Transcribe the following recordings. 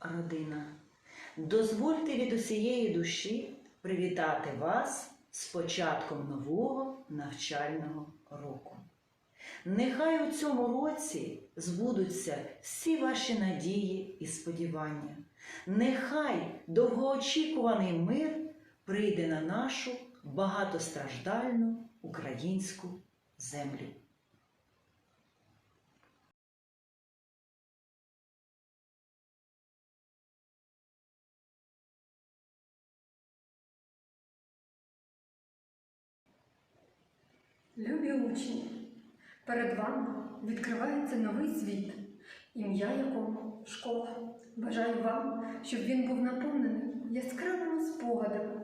родина. Дозвольте від усієї душі привітати вас з початком нового навчального року. Нехай у цьому році збудуться всі ваші надії і сподівання. Нехай довгоочікуваний мир прийде на нашу багатостраждальну українську землю. Любі учні, перед вами відкривається новий світ, ім'я якому школа. Бажаю вам, щоб він був наповнений яскравими спогадами,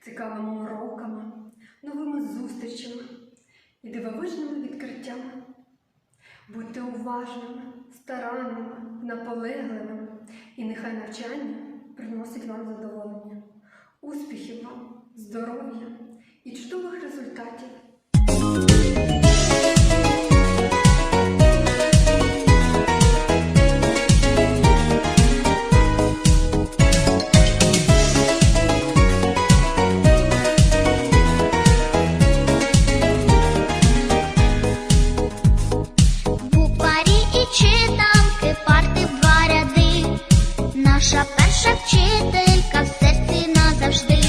цікавими уроками, новими зустрічами і дивовижними відкриттями. Будьте уважними, старанними, наполегливими, і нехай навчання приносить вам задоволення, успіхів вам, здоров'я і чудових результатів. Наша перша вчителька в серці назавжди.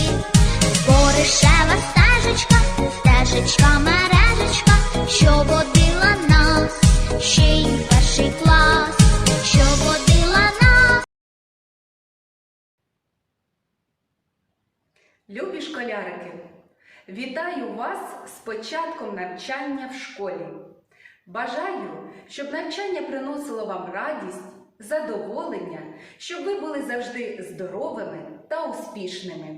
Поришева стежечка, стежечка, мережечка, що водила нас, ще й перший клас, що водила нас. Любі школярики, вітаю вас з початком навчання в школі. Бажаю, щоб навчання приносило вам радість, задоволення, щоб ви були завжди здоровими та успішними.